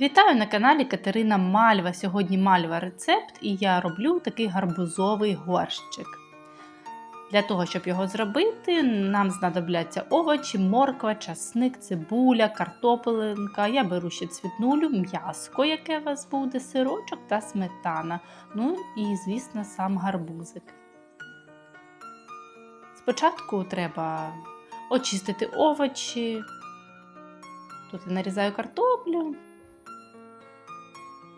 Вітаю на каналі Катерина Мальва. Сьогодні мальва рецепт, і я роблю такий гарбузовий горщик. Для того, щоб його зробити, нам знадобляться овочі, морква, часник, цибуля, картопеленка. Я беру ще цвітнулю, м'яско, яке у вас буде, сирочок та сметана. Ну і, звісно, сам гарбузик. Спочатку треба очистити овочі. Тут я нарізаю картоплю.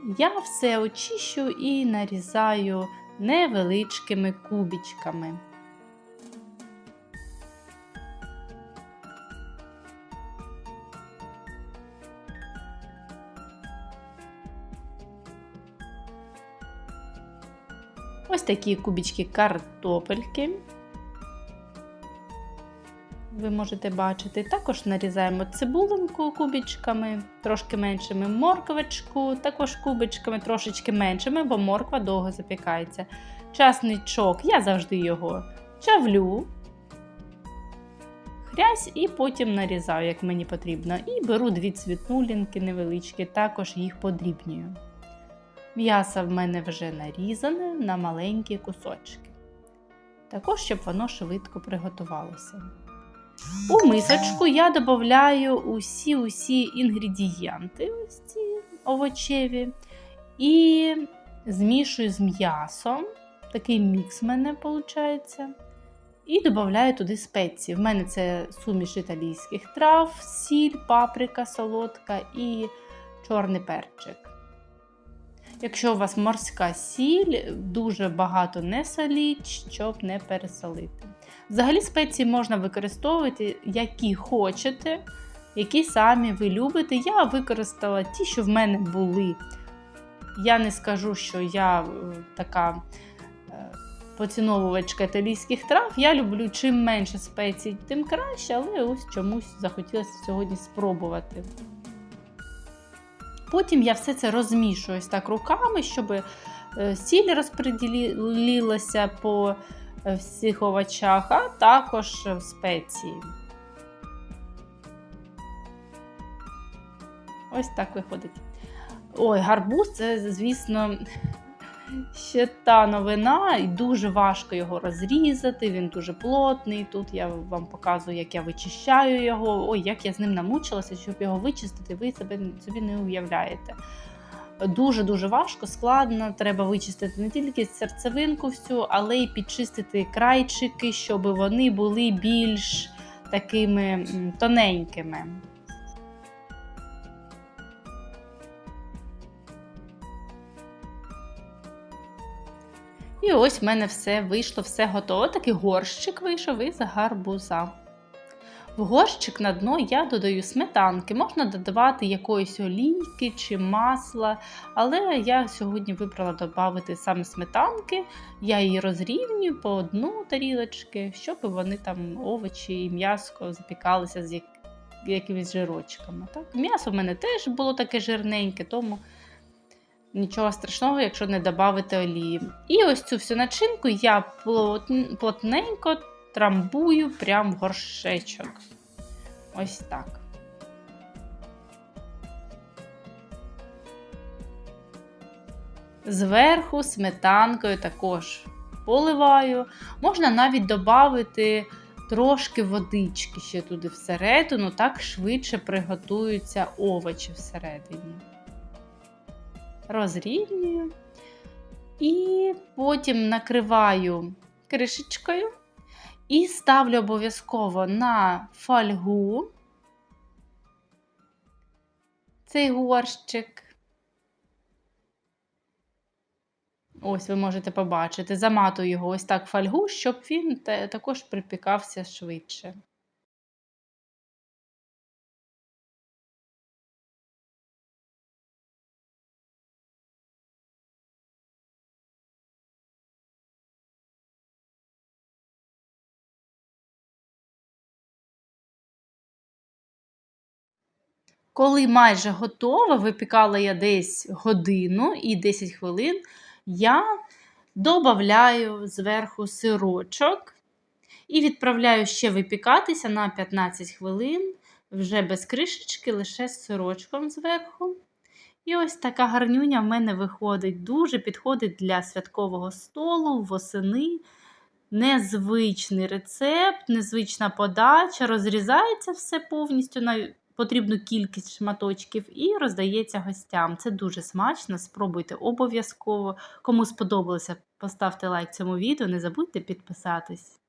Я все очищу і нарізаю невеличкими кубічками. Ось такі кубічки картопельки. Ви можете бачити. Також нарізаємо цибулинку кубічками, трошки меншими морквочку, також кубичками трошечки меншими, бо морква довго запікається. Часничок, я завжди його чавлю, хрясь і потім нарізаю, як мені потрібно. І беру дві цвітнулінки невеличкі, також їх подрібнюю. М'ясо в мене вже нарізане на маленькі кусочки. Також, щоб воно швидко приготувалося. У мисочку я додаю усі-усі інгредієнти, ось ці овочеві, і змішую з м'ясом. Такий мікс в мене виходить. І додаю туди спеції. В мене це суміш італійських трав, сіль, паприка солодка і чорний перчик. Якщо у вас морська сіль, дуже багато не соліть, щоб не пересолити. Взагалі спеції можна використовувати, які хочете, які самі ви любите. Я використала ті, що в мене були. Я не скажу, що я е, така е, поціновувачка італійських трав. Я люблю чим менше спецій, тим краще, але ось чомусь захотілося сьогодні спробувати. Потім я все це розмішую так руками, щоб е, сіль розподілилася по всіх овочах, а також спеції. Ось так виходить. Ой, гарбуз це, звісно, ще та новина, і дуже важко його розрізати, він дуже плотний. Тут я вам показую, як я вичищаю його. Ой, як я з ним намучилася, щоб його вичистити, ви себе собі не уявляєте. Дуже-дуже важко, складно. Треба вичистити не тільки серцевинку всю, але й підчистити крайчики, щоб вони були більш такими тоненькими. І ось в мене все вийшло, все готово. Такий горщик вийшов із гарбуза. В горщик на дно я додаю сметанки, можна додавати якоїсь олійки чи масла, але я сьогодні вибрала додати саме сметанки, я її розрівнюю по одну тарілочки, щоб вони там овочі і м'яско запікалися з якимись жирочками. Так? М'ясо в мене теж було таке жирненьке, тому нічого страшного, якщо не додати олії. І ось цю всю начинку я плотненько трамбую прям в горшечок. Ось так. Зверху сметанкою також поливаю. Можна навіть додати трошки водички ще туди всередину, так швидше приготуються овочі всередині. Розрівнюю і потім накриваю кришечкою. І ставлю обов'язково на фольгу цей горщик. Ось ви можете побачити, заматую його ось так фольгу, щоб він також припікався швидше. Коли майже готова, випікала я десь годину і 10 хвилин, я додаю зверху сирочок і відправляю ще випікатися на 15 хвилин, вже без кришечки, лише з сирочком зверху. І ось така гарнюня в мене виходить. Дуже підходить для святкового столу восени. Незвичний рецепт, незвична подача. Розрізається все повністю на потрібну кількість шматочків і роздається гостям. Це дуже смачно. Спробуйте обов'язково. Кому сподобалося, поставте лайк цьому відео. Не забудьте підписатись.